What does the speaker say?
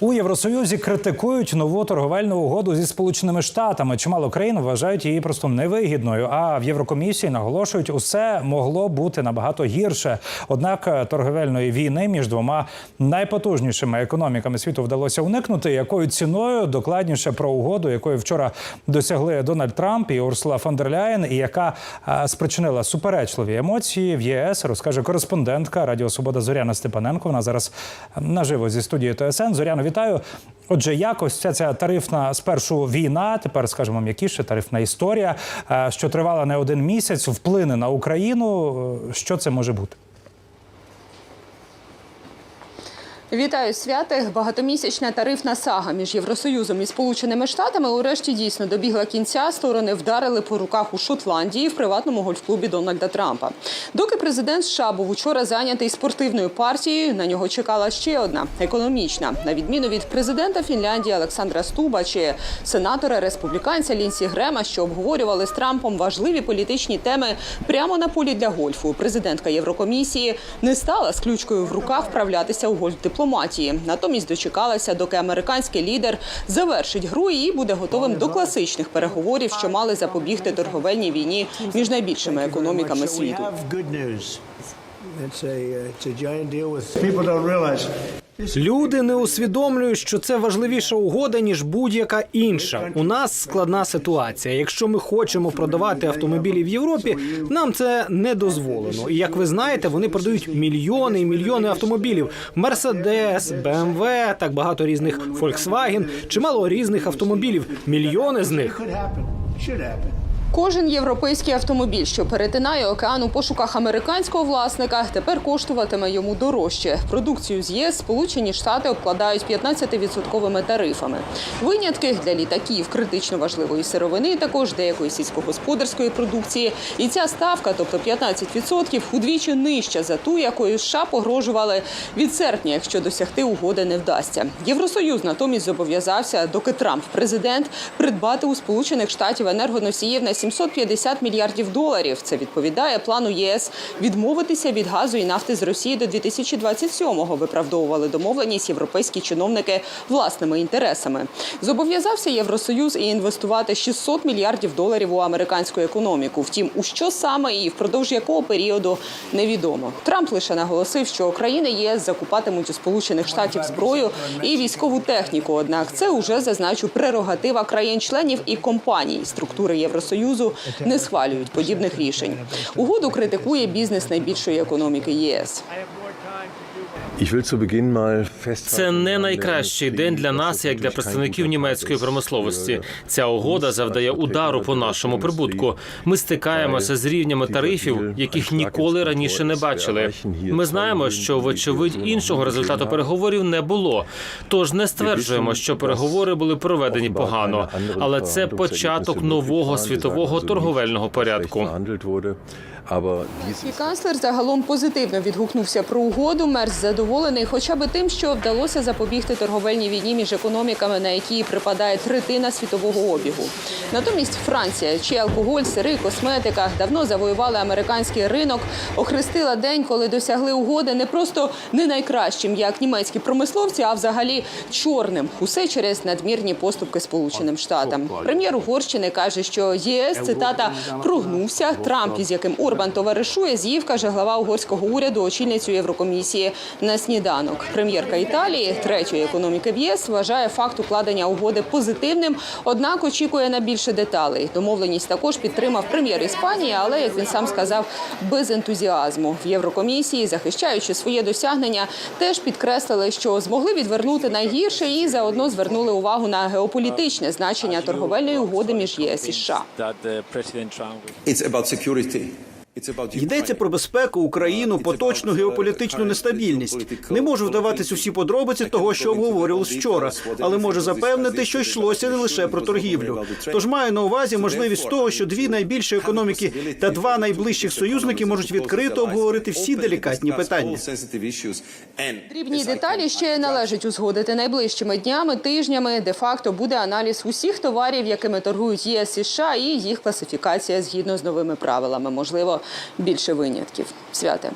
У Євросоюзі критикують нову торговельну угоду зі сполученими штатами. Чимало країн вважають її просто невигідною. А в Єврокомісії наголошують, усе могло бути набагато гірше. Однак е, торговельної війни між двома найпотужнішими економіками світу вдалося уникнути. Якою ціною докладніше про угоду, якої вчора досягли Дональд Трамп і Урсула фон дер Ляєн, і яка е, спричинила суперечливі емоції в ЄС, розкаже кореспондентка Радіо Свобода Зоряна Степаненко. Вона зараз наживо зі студії ТСН. Зоряно, вітаю. Отже, якось ця, ця тарифна спершу війна, тепер скажімо м'якіше, тарифна історія, е, що тривала не один місяць, вплине на Україну. Е, Що це може бути? Вітаю святих. Багатомісячна тарифна сага між Євросоюзом і Сполученими Штатами урешті дійсно добігла кінця. Сторони вдарили по руках у Шотландії в приватному гольф-клубі Дональда Трампа. Доки президент США був учора зайнятий спортивною партією, на нього чекала ще одна економічна. На відміну від президента Фінляндії Олександра Стуба чи сенатора республіканця Лінсі Грема, що обговорювали з Трампом важливі політичні теми прямо на полі для гольфу. Президентка Єврокомісії не стала з ключкою в руках вправлятися у гольф дипломатії. Натомість дочекалася, доки американський лідер завершить гру і буде готовим до класичних переговорів, що мали запобігти торговельній війні між найбільшими економіками світу. Люди не усвідомлюють, що це важливіша угода ніж будь-яка інша. У нас складна ситуація. Якщо ми хочемо продавати автомобілі в Європі, нам це не дозволено. І як ви знаєте, вони продають мільйони і мільйони автомобілів: Мерседес, БМВ, так багато різних Volkswagen, чимало різних автомобілів. Мільйони з них. Кожен європейський автомобіль, що перетинає океан у пошуках американського власника, тепер коштуватиме йому дорожче. Продукцію з ЄС Сполучені Штати обкладають 15-відсотковими тарифами. Винятки для літаків критично важливої сировини, також деякої сільськогосподарської продукції. І ця ставка, тобто 15%, удвічі нижча за ту, якою США погрожували від серпня, якщо досягти угоди не вдасться. Євросоюз натомість зобов'язався, доки Трамп президент, придбати у Сполучених Штатів енергоносіїв на 750 мільярдів доларів. Це відповідає плану ЄС відмовитися від газу і нафти з Росії до 2027-го, Виправдовували домовленість європейські чиновники власними інтересами. Зобов'язався Євросоюз і інвестувати 600 мільярдів доларів у американську економіку. Втім, у що саме і впродовж якого періоду невідомо. Трамп лише наголосив, що країни ЄС закупатимуть у Сполучених Штатів зброю і військову техніку. Однак це уже зазначу прерогатива країн-членів і компаній. Структури Євросоюзу не схвалюють подібних рішень. Угоду критикує бізнес найбільшої економіки ЄС. Це не найкращий день для нас, як для представників німецької промисловості. Ця угода завдає удару по нашому прибутку. Ми стикаємося з рівнями тарифів, яких ніколи раніше не бачили. Ми знаємо, що вочевидь іншого результату переговорів не було. Тож не стверджуємо, що переговори були проведені погано, але це початок нового світового торговельного порядку. І канцлер загалом позитивно відгукнувся про угоду. Мерс задоволений, хоча б тим, що вдалося запобігти торговельній війні між економіками, на які припадає третина світового обігу. Натомість Франція, чий алкоголь, сири, косметика давно завоювали американський ринок, охрестила день, коли досягли угоди не просто не найкращим, як німецькі промисловці, а взагалі чорним. Усе через надмірні поступки Сполученим Штатам. Прем'єр Угорщини каже, що ЄС цитата прогнувся. Трамп, із яким Орбан товаришує, з'їв, каже глава угорського уряду, очільницю Єврокомісії на сніданок. Прем'єрка Італії, третьої економіки в ЄС, вважає факт укладення угоди позитивним, однак очікує на більше деталей. Домовленість також підтримав прем'єр Іспанії, але як він сам сказав, без ентузіазму в Єврокомісії, захищаючи своє досягнення, теж підкреслили, що змогли відвернути найгірше і заодно звернули увагу на геополітичне значення торговельної угоди між ЄС і США. It's about security. Йдеться про безпеку, Україну, поточну геополітичну нестабільність. Не можу вдаватись у всі подробиці того, що обговорювалось вчора, але можу запевнити, що йшлося не лише про торгівлю. Тож маю на увазі можливість того, що дві найбільші економіки та два найближчих союзники можуть відкрито обговорити всі делікатні питання. Дрібні деталі ще належить узгодити найближчими днями, тижнями. Де факто буде аналіз усіх товарів, якими торгують ЄС і США, і їх класифікація згідно з новими правилами. Можливо, більше винятків. Святе.